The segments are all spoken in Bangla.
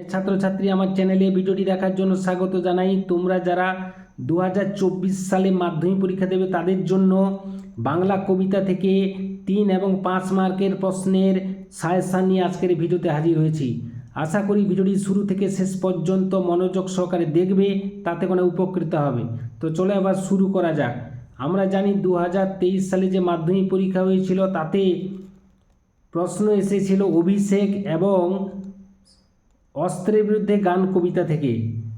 ছাত্রছাত্রী আমার চ্যানেলে ভিডিওটি দেখার জন্য স্বাগত জানাই। তোমরা যারা দু হাজার চব্বিশ সালে মাধ্যমিক পরীক্ষা দেবে, তাদের জন্য বাংলা কবিতা থেকে তিন এবং পাঁচ মার্কের প্রশ্নের সাজেশান নিয়ে আজকের ভিডিওতে হাজির হয়েছি। আশা করি ভিডিওটি শুরু থেকে শেষ পর্যন্ত মনোযোগ সহকারে দেখবে, তাতে কোনো উপকৃত হবে। তো চলে আবার শুরু করা যাক। আমরা জানি দু হাজার তেইশ সালে যে মাধ্যমিক পরীক্ষা হয়েছিল, তাতে প্রশ্ন এসেছিল অভিষেক এবং অস্ত্রের বিরুদ্ধে গান কবিতা থেকে।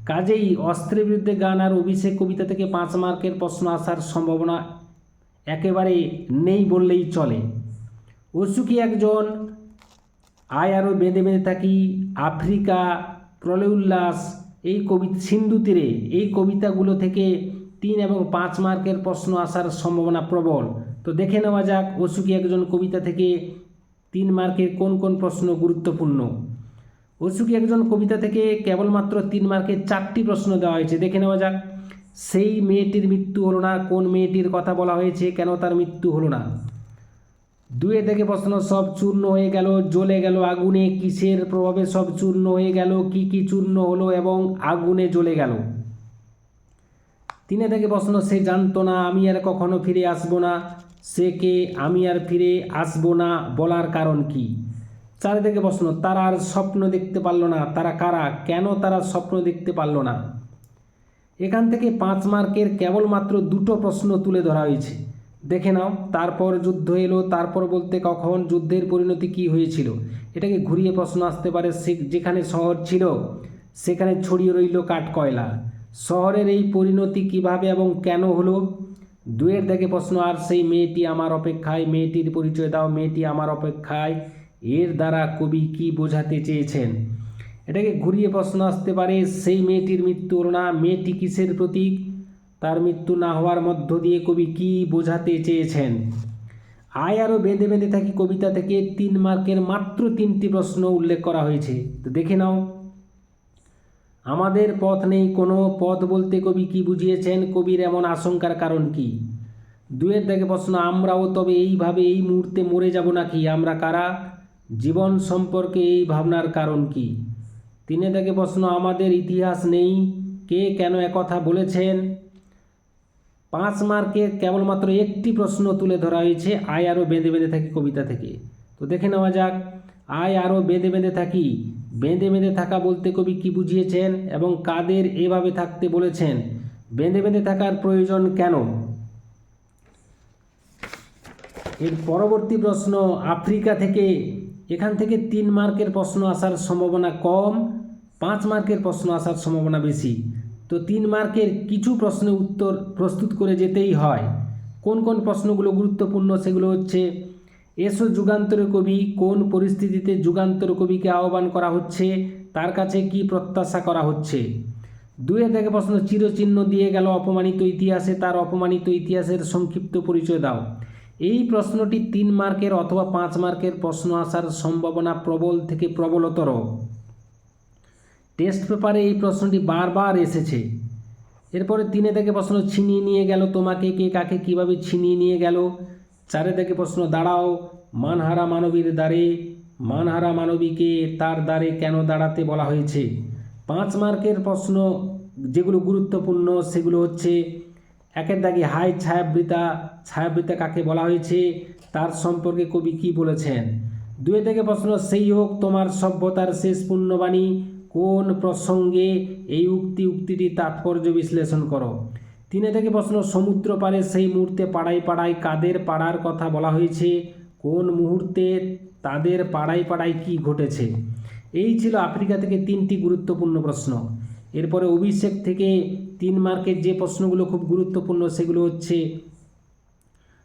কাজেই অস্ত্রের বিরুদ্ধে গান আর অভিষেক কবিতা থেকে পাঁচ মার্কের প্রশ্ন আসার সম্ভাবনা একেবারে নেই বললেই চলে। অসুখী একজন? আয় আরও বেঁধে বেঁধে থাকি, আফ্রিকা প্রলয় উল্লাস এই কবি সিন্ধু তীরে। এই কবিতাগুলো থেকে তিন এবং পাঁচ মার্কের প্রশ্ন আসার সম্ভাবনা প্রবল। তো দেখে নেওয়া যাক অসুখী একজন কবিতা থেকে তিন মার্কের কোন কোন প্রশ্ন গুরুত্বপূর্ণ? অসুখী একজন কবিতা থেকে কেবলমাত্র তিন মার্কের চারটি প্রশ্ন দেওয়া হয়েছে। দেখে নেওয়া যাক, সেই মেয়েটির মৃত্যু হলো না, কোন মেয়েটির কথা বলা হয়েছে, কেন তার মৃত্যু হলো না? দুয়ে থেকে প্রশ্ন, সব চূর্ণ হয়ে গেল, জ্বলে গেল আগুনে, কিসের প্রভাবে সব চূর্ণ হয়ে গেল, কি কি চূর্ণ হলো এবং আগুনে জ্বলে গেল? তিনে থেকে প্রশ্ন, সে জানতো না, আমি আর কখনো ফিরে আসব না, সে কে, আমি আর ফিরে আসব না, বলার কারণ কি? চার থেকে প্রশ্ন তারা আর স্বপ্ন দেখতে পারল না, তারা কারা? কেন তারা স্বপ্ন দেখতে পারল না? এখান থেকে পাঁচ মার্কের কেবলমাত্র দুটো প্রশ্ন তুলে ধরা হয়েছে। দেখে নাও, তারপর যুদ্ধ এলো, তারপর বলতে কখন যুদ্ধের পরিণতি কি হয়েছিল? এটাকে ঘুরিয়ে প্রশ্ন আসতে পারে সে, যেখানে শহর ছিল, সেখানে ছড়িয়ে রইল কাঠ কয়লা। শহরের এই পরিণতি কীভাবে এবং কেন হলো? দুয়ের থেকে প্রশ্ন, আর সেই মেয়েটি আমার অপেক্ষায়, মেয়েটির পরিচয় দাও, মেয়েটি আমার অপেক্ষায়। এর দ্বারা কবি কি বোঝাতে চেয়েছেন? এটাকে ঘুরিয়ে প্রশ্ন আসতে পারে, সেই মেয়েটির মৃত্যু না, মেয়েটি কিসের প্রতীক? তার মৃত্যু না হওয়ার মধ্য দিয়ে কবি কি বোঝাতে চেয়েছেন? আয় আরও বেঁধে বেঁধে থাকি কবিতা থেকে, তিন মার্কের মাত্র তিনটি প্রশ্ন উল্লেখ করা হয়েছে। তো দেখে নাও। আমাদের পথ নেই কোনো পথ বলতে কবি কি বুঝিয়েছেন, কবির এমন আশঙ্কার কারণ কি? দুয়ের দেখে প্রশ্ন, আমরাও তবে এইভাবে এই মুহূর্তে মরে যাব নাকি? আমরা কারা? জীবন সম্পর্কে এই ভাবনার কারণ কি? তিনে থেকে প্রশ্ন, আমাদের ইতিহাস নেই, কে কেন একথা বলেছেন? পাঁচ মার্কে কেবলমাত্র একটি প্রশ্ন তুলে ধরা হয়েছে, আয় আরও বেঁধে বেঁধে থাকি কবিতা থেকে। তো দেখে নেওয়া যাক, আয় আরও বেঁধে বেঁধে থাকি, বেঁধে বেঁধে থাকা বলতে কবি কি বুঝিয়েছেন এবং কাদের এভাবে থাকতে বলেছেন? বেঁধে বেঁধে থাকার প্রয়োজন কেন? এর পরবর্তী প্রশ্ন, আফ্রিকা থেকে এখান থেকে তিন মার্কের প্রশ্ন আসার সম্ভাবনা কম, পাঁচ মার্কের প্রশ্ন আসার সম্ভাবনা বেশি। তো তিন মার্কের কিছু প্রশ্নের উত্তর প্রস্তুত করে যেতেই হয়। কোন কোন প্রশ্নগুলো গুরুত্বপূর্ণ সেগুলো হচ্ছে, এসো যুগান্তর কবি কোন পরিস্থিতিতে যুগান্তর কবিকে আহ্বান করা হচ্ছে, তার কাছে কি প্রত্যাশা করা হচ্ছে? দুয়ে থেকে প্রশ্ন চিরচিহ্ন দিয়ে গেল অপমানিত ইতিহাসে, তার অপমানিত ইতিহাসের সংক্ষিপ্ত পরিচয় দাও। এই প্রশ্নটি তিন মার্কের অথবা পাঁচ মার্কের প্রশ্ন আসার সম্ভাবনা প্রবল থেকে প্রবলতর। টেস্ট পেপারে এই প্রশ্নটি বারবার এসেছে। এরপরে তিনে থেকে প্রশ্ন ছিনিয়ে নিয়ে গেল, তোমাকে কে কাকে কীভাবে ছিনিয়ে নিয়ে গেল? চারে থেকে প্রশ্ন, দাঁড়াও, মানহারা মানবীর দ্বারে, মানহারা মানবীকে তার দ্বারে কেন দাঁড়াতে বলা হয়েছে? পাঁচ মার্কের প্রশ্ন যেগুলো গুরুত্বপূর্ণ, সেগুলো হচ্ছে একের দাগে হাই ছায়াবৃতা ছায়াবৃতা কাকে বলা হয়েছে? তার সম্পর্কে কবি কি বলেছেন? দুয়ে থেকে প্রশ্ন, সেই হোক তোমার সভ্যতার শেষ পুণ্যবাণী কোন প্রসঙ্গে এই উক্তি, উক্তিটি তাৎপর্য বিশ্লেষণ করো? তিনে থেকে প্রশ্ন, সমুদ্র পারে সেই মুহূর্তে পাড়ায় পাড়ায় কাদের পাড়ার কথা বলা হয়েছে? কোন মুহূর্তে তাদের পাড়ায় পাড়ায় কি ঘটেছে? এই ছিল আফ্রিকা থেকে তিনটি গুরুত্বপূর্ণ প্রশ্ন। এরপরে অভিষেক থেকে তিন মার্কের যে প্রশ্নগুলো খুব গুরুত্বপূর্ণ সেগুলো হচ্ছে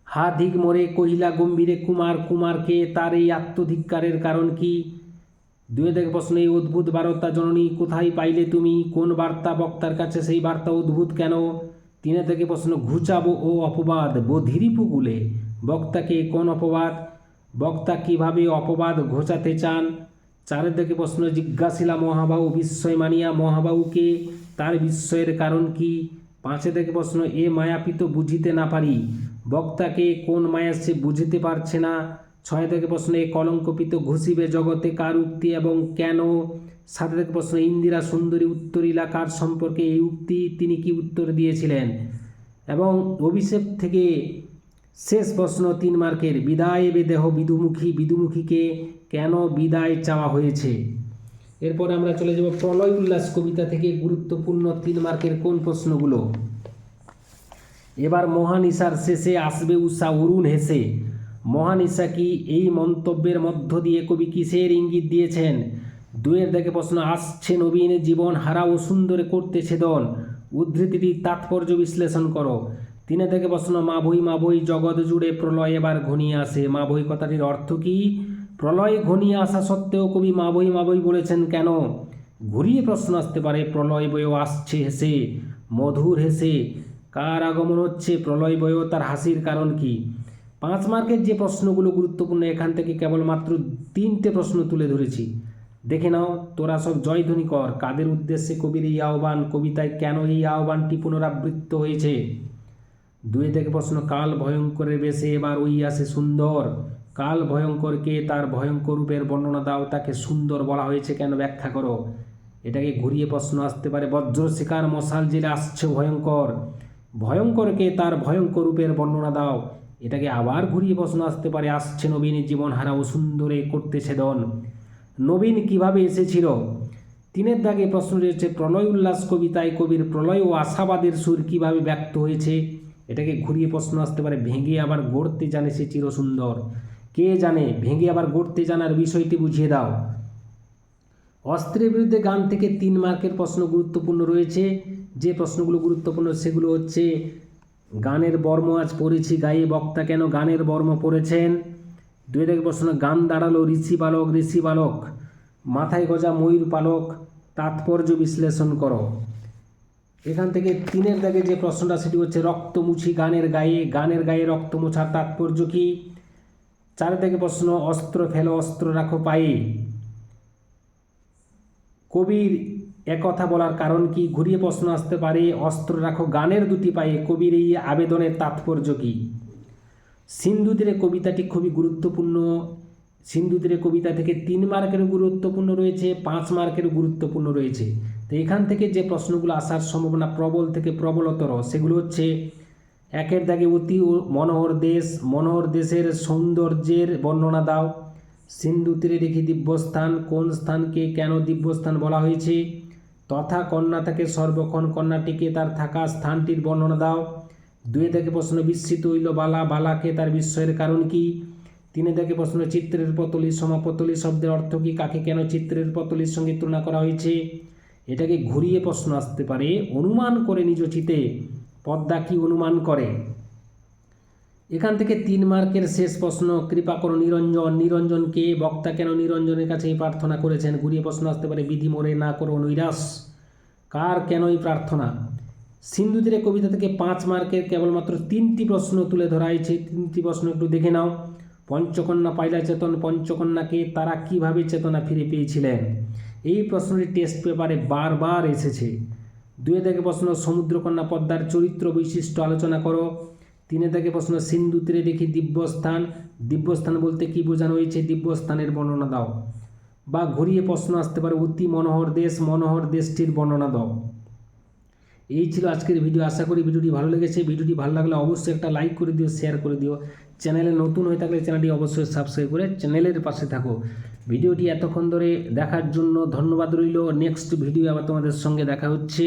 হা ধিক মোরে কহিলা গম্ভীরে কুমার, কুমারকে তার এই আত্মধিক্কারের কারণ কি? দুয়ে থেকে প্রশ্ন এই অদ্ভুত বার্তা জননী, কোথায় পাইলে তুমি? কোন বার্তা বক্তার কাছে সেই বার্তা অদ্ভুত কেন? তিনে থেকে প্রশ্ন, ঘুচাবো ও অপবাদ বধিরিপুকুলে বক্তাকে কোন অপবাদ? বক্তা কীভাবে অপবাদ ঘোচাতে চান? চারের দিকে প্রশ্ন জিজ্ঞাসিলা মহাবাহু, বিস্ময় মানিয়া মহাবাহুকে। তার বিস্ময়ের কারণ কি? পাঁচে থেকে প্রশ্ন, এ মায়াপিত বুঝিতে না পারি। বক্তাকে কোন মায়া সে বুঝিতে পারছে না? ছয় থেকে প্রশ্ন, এ কলঙ্কপিত ঘুষিবে জগতে কার উক্তি এবং কেন? সাথে থেকে প্রশ্ন, ইন্দিরা সুন্দরী উত্তরীলা কার সম্পর্কে এই উক্তি? তিনি কি উত্তর দিয়েছিলেন? এবং অভিষেক থেকে শেষ প্রশ্ন তিন মার্কের, বিদায় বেদেহ বিদুমুখী, বিদুমুখীকে কেন বিদায় চাওয়া হয়েছে? এরপরে আমরা চলে যাব প্রলয় উল্লাস কবিতা থেকে গুরুত্বপূর্ণ তিন মার্কের কোন প্রশ্নগুলো? এবার মহানিশার শেষে আসবে উষা, অরুণ হেসে। মহানিশা কি এই মন্তব্যের মধ্য দিয়ে কবি কিসের ইঙ্গিত দিয়েছেন? দুয়ের দেখে প্রশ্ন, আসছে নবীন জীবন, হারা ও সুন্দরে করতে ছেদন। উদ্ধৃতিটির তাৎপর্য বিশ্লেষণ করো। তিনে থেকে প্রশ্ন মা বই মা বই, জগৎ জুড়ে প্রলয় এবার ঘনিয়ে আসে। মা বই কথাটির অর্থ কি? প্রলয় ঘনিয়ে আসা সত্ত্বেও কবি মা বই মা বই বলেছেন, কেন? ঘুরিয়ে প্রশ্ন আসতে পারে, প্রলয় বয়েও আসছে হেসে, মধুর হেসে। কার আগমন হচ্ছে, প্রলয় বয়েও তার হাসির কারণ কি? পাঁচ মার্কের যে প্রশ্নগুলো গুরুত্বপূর্ণ, এখান থেকে কেবলমাত্র তিনটে প্রশ্ন তুলে ধরেছি। দেখে নাও, তোরা সব জয়ধ্বনি কর। কাদের উদ্দেশ্যে কবির এই আহ্বান? কবিতায় কেন এই আহ্বানটি পুনরাবৃত্ত হয়েছে? দুই থেকে প্রশ্ন, কাল ভয়ঙ্করের বেশে এবার ওই আসে সুন্দর। কাল ভয়ঙ্করকে তার ভয়ঙ্কর রূপের বর্ণনা দাও, তাকে সুন্দর বলা হয়েছে কেন ব্যাখ্যা করো। এটাকে ঘুরিয়ে প্রশ্ন আসতে পারে, বজ্র শিকার মশাল জেলে আসছে ভয়ঙ্কর। ভয়ঙ্করকে তার ভয়ঙ্কর রূপের বর্ণনা দাও। এটাকে আবার ঘুরিয়ে প্রশ্ন আসতে পারে, আসছে নবীন জীবন হারা ও সুন্দরে করতে ছেদন। নবীন কীভাবে এসেছিল? তিনের দাগে প্রশ্ন রয়েছে, প্রলয় উল্লাস কবিতায় কবির প্রলয় ও আশাবাদের সুর কীভাবে ব্যক্ত হয়েছে? এটাকে ঘুরিয়ে প্রশ্ন আসতে পারে, ভেঙে আবার গড়তে জানে সে চিরসুন্দর। কে জানে, ভেঙে আবার গড়তে জানার বিষয়টি বুঝিয়ে দাও। অস্ত্রের বিরুদ্ধে গান থেকে তিন মার্কের প্রশ্ন গুরুত্বপূর্ণ রয়েছে। যে প্রশ্নগুলো গুরুত্বপূর্ণ সেগুলো হচ্ছে, গানের বর্ম আজ পড়েছি গায়ে, বক্তা কেন গানের বর্ম পড়েছেন? দুই থেকে প্রশ্ন, গান দাঁড়াল ঋষি বালক ঋষি বালক, মাথায় গজা ময়ূর পালক, তাৎপর্য বিশ্লেষণ করো। এখান থেকে তিনের দাগে যে প্রশ্নটা, সেটি হচ্ছে রক্তমুছি গানের গায়ে গানের গায়ে রক্ত মোছার তাৎপর্য কি? চার থেকে প্রশ্ন, অস্ত্র ফেলো, অস্ত্র রাখো পায়ে। কবির একথা বলার কারণ কি? ঘুরিয়ে প্রশ্ন আসতে পারে, অস্ত্র রাখো গানের দুটি পায়ে, কবির এই আবেদনের তাৎপর্য কি? সিন্ধু কবিতাটি খুবই গুরুত্বপূর্ণ। সিন্ধু কবিতা থেকে তিন মার্কের গুরুত্বপূর্ণ রয়েছে, পাঁচ মার্কের গুরুত্বপূর্ণ রয়েছে। তো এখান থেকে যে প্রশ্নগুলো আসার সম্ভাবনা প্রবল থেকে প্রবলতর, সেগুলো হচ্ছে একের দাগে অতি মনোহর দেশ, মনোহর দেশের সৌন্দর্যের বর্ণনা দাও। সিন্ধু তীরে দেখি দিব্যস্থান, কোন স্থানকে কেন দিব্যস্থান বলা হয়েছে? তথা কন্যা থেকে সর্বক্ষণ কন্যাটিকে তার থাকা স্থানটির বর্ণনা দাও। দুয়ে থেকে প্রশ্ন বিস্মিত হইল, বালা, বালাকে তার বিস্ময়ের কারণ কি? তিনে থেকে প্রশ্ন চিত্রের পতলি, সমাপতলি শব্দের অর্থ কি? কাকে কেন চিত্রের পতলির সঙ্গে তুলনা করা হয়েছে? এটাকে ঘুরিয়ে প্রশ্ন আসতে পারে, অনুমান করে নিজ চিতে, পদ্মা কি অনুমান করে? এখান থেকে তিন মার্কের শেষ প্রশ্ন, কৃপা করো নিরঞ্জন নিরঞ্জনকে বক্তা কেন নিরঞ্জনের কাছে এই প্রার্থনা করেছেন? ঘুরিয়ে প্রশ্ন আসতে পারে, বিধি মোরে না করো নৈরাস কার কেন এই প্রার্থনা? সিন্ধু তীরে কবিতা থেকে পাঁচ মার্কের কেবলমাত্র তিনটি প্রশ্ন তুলে ধরা হয়েছে। তিনটি প্রশ্ন একটু দেখে নাও। পঞ্চকন্যা পাইলা চেতন পঞ্চকন্যাকে তারা কীভাবে চেতনা ফিরে পেয়েছিলেন? এই প্রশ্নটি টেস্ট পেপারে বারবার এসেছে। দুয়ে থেকে প্রশ্ন, সমুদ্রকন্যা পদ্মার চরিত্র বৈশিষ্ট্য আলোচনা করো। তিনে থেকে প্রশ্ন, সিন্ধু তীরে দেখি দিব্যস্থান। দিব্যস্থান বলতে কি বোঝানো হয়েছে? দিব্যস্থানের বর্ণনা দাও। বা ঘুরিয়ে প্রশ্ন আসতে পারে, অতি মনোহর দেশ, মনোহর দেশটির বর্ণনা দাও। এই ছিল আজকের ভিডিও আশা করি ভিডিওটি ভালো লেগেছে। ভিডিওটি ভালো লাগলে অবশ্যই একটা লাইক করে দিও শেয়ার করে দিও। চ্যানেলে নতুন হয়ে থাকলে চ্যানেলটি অবশ্যই সাবস্ক্রাইব করে চ্যানেলের পাশে থাকো। ভিডিওটি এতক্ষণ ধরে দেখার জন্য ধন্যবাদ রইল। নেক্সট ভিডিও আবার তোমাদের সঙ্গে দেখা হচ্ছে।